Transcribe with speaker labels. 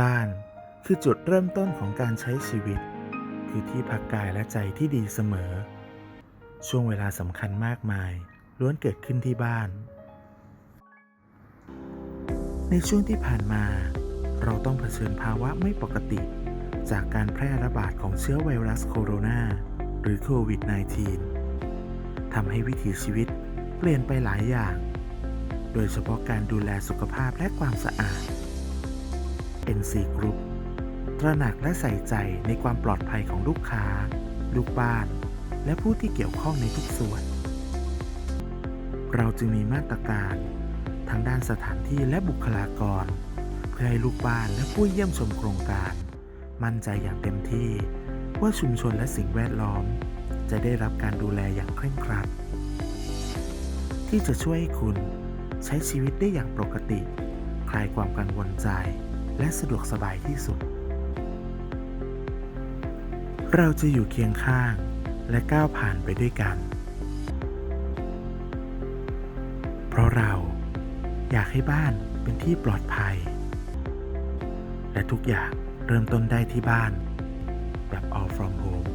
Speaker 1: บ้านคือจุดเริ่มต้นของการใช้ชีวิต คือที่พักกายและใจที่ดีเสมอ ช่วงเวลาสำคัญมากมาย ล้วนเกิดขึ้นที่บ้าน ในช่วงที่ผ่านมา เราต้องเผชิญภาวะไม่ปกติ จากการแพร่ระบาดของเชื้อไวรัสโคโรนาหรือโควิด -19 ทำให้วิถีชีวิตเปลี่ยนไปหลายอย่าง โดยเฉพาะการดูแลสุขภาพและความสะอาด NC Group ตระหนักและใส่ใจในความปลอดภัยของลูกค้า ลูกบ้าน และผู้ที่เกี่ยวข้องในทุกส่วน เราจึงมีมาตรการทั้งด้านสถานที่และบุคลากร เพื่อให้ลูกบ้านและผู้เยี่ยมชมโครงการ มั่นใจอย่างเต็มที่ว่าชุมชนและสิ่งแวดล้อม จะได้รับการดูแลอย่างเคร่งครัด ที่จะช่วยให้คุณ ใช้ชีวิตได้อย่างปกติ คลายความกังวลใจ และสะดวกสบายที่สุด เราจะอยู่เคียงข้างและก้าวผ่านไปด้วยกัน เพราะเราอยากให้บ้านเป็นที่ปลอดภัย และทุกอย่างเริ่มต้นได้ที่บ้านแบบ all from home